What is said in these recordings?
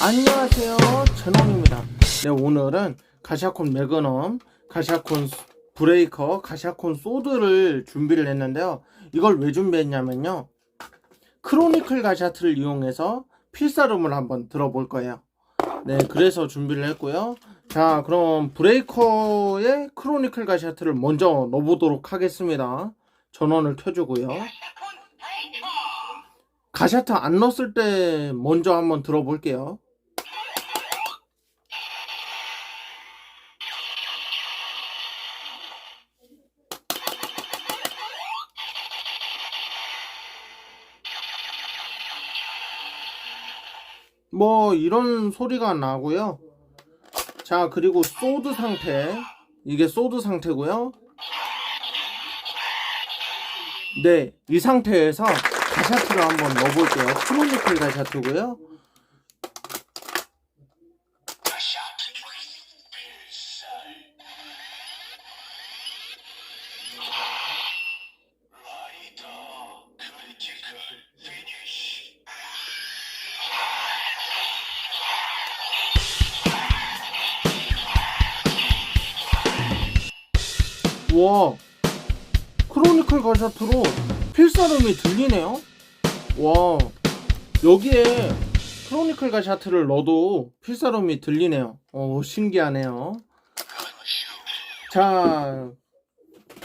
안녕하세요. 전원입니다. 네 오늘은 가샤콘 매그넘 가샤콘 브레이커 가샤콘 소드를 준비를 했는데요. 이걸 왜 준비했냐면요. 크로니클 가샤트를 이용해서 필사름을 한번 들어볼 거예요. 네 그래서 준비를 했고요. 자 그럼 브레이커의 크로니클 가샤트를 먼저 넣어보도록 하겠습니다. 전원을 켜주고요. 가샤트 안 넣었을 때 먼저 한번 들어볼게요 뭐 이런 소리가 나고요. 자 그리고 소드 상태 이게 소드 상태고요. 네, 이 상태에서 가샤트를 한번 넣어볼게요. 크로니클 가샤트고요. 와, 크로니클 가샤트로 필사름이 들리네요. 와, 여기에 크로니클 가샤트를 넣어도 필사름이 들리네요. 어, 신기하네요. 자,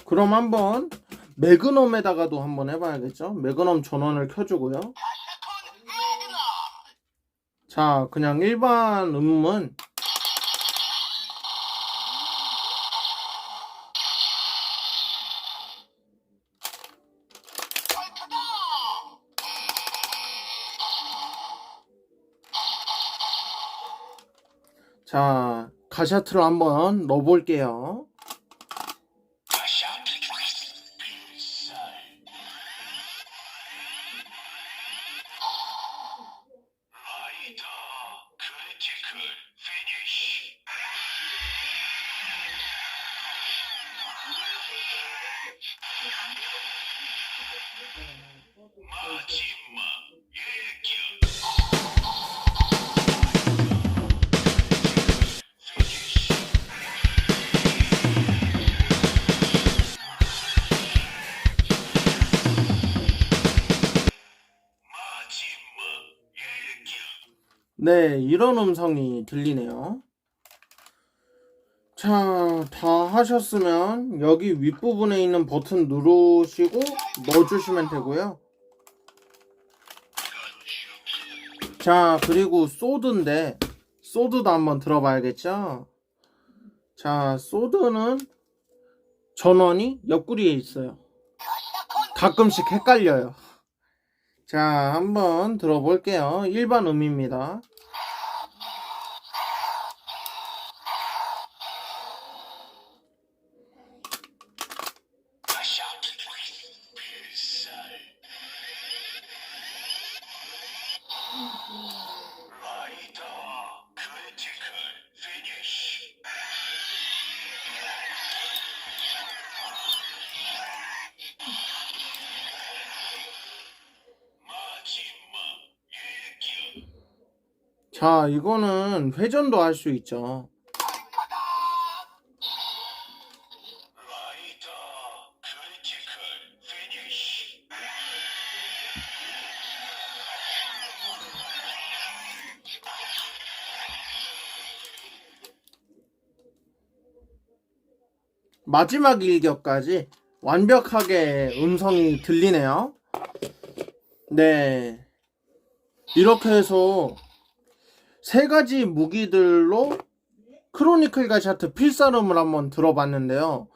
그럼 한번 매그넘에다가도 한번 해봐야겠죠? 매그넘 전원을 켜주고요. 자, 그냥 일반 음은 자, 가샤트를 한번 넣어볼게요. 네, 이런 음성이 들리네요. 자, 다 하셨으면 여기 윗부분에 있는 버튼 누르시고 넣어주시면 되고요. 자, 그리고 소드인데, 소드도 한번 들어봐야겠죠? 자, 소드는 전원이 옆구리에 있어요. 가끔씩 헷갈려요. 자, 한번 들어볼게요. 일반 음입니다. 자, 이거는 회전도 할 수 있죠. 마지막 일격까지 완벽하게 음성이 들리네요. 네. 이렇게 해서 세 가지 무기들로 크로니클 가샤트 필사름을 한번 들어봤는데요.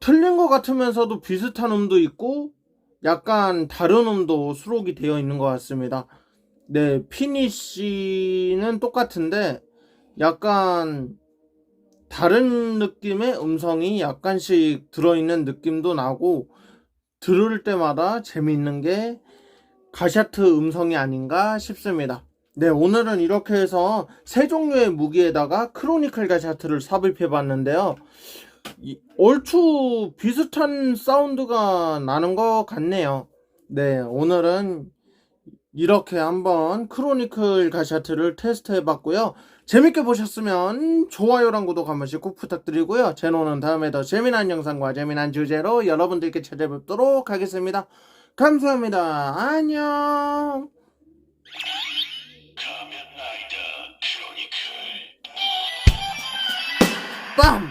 틀린 것 같으면서도 비슷한 음도 있고 약간 다른 음도 수록이 되어 있는 것 같습니다. 네, 피니쉬는 똑같은데 약간 다른 느낌의 음성이 약간씩 들어있는 느낌도 나고 들을 때마다 재미있는 게 가샤트 음성이 아닌가 싶습니다. 네, 오늘은 이렇게 해서 세 종류의 무기에다가 크로니클 가샤트를 삽입해 봤는데요. 이, 얼추 비슷한 사운드가 나는 것 같네요. 네, 오늘은 이렇게 한번 크로니클 가샤트를 테스트 해 봤고요. 재밌게 보셨으면 좋아요랑 구독 한 번씩 꼭 부탁드리고요. 제노는 다음에 더 재미난 영상과 재미난 주제로 여러분들께 찾아뵙도록 하겠습니다. 감사합니다. 안녕. 가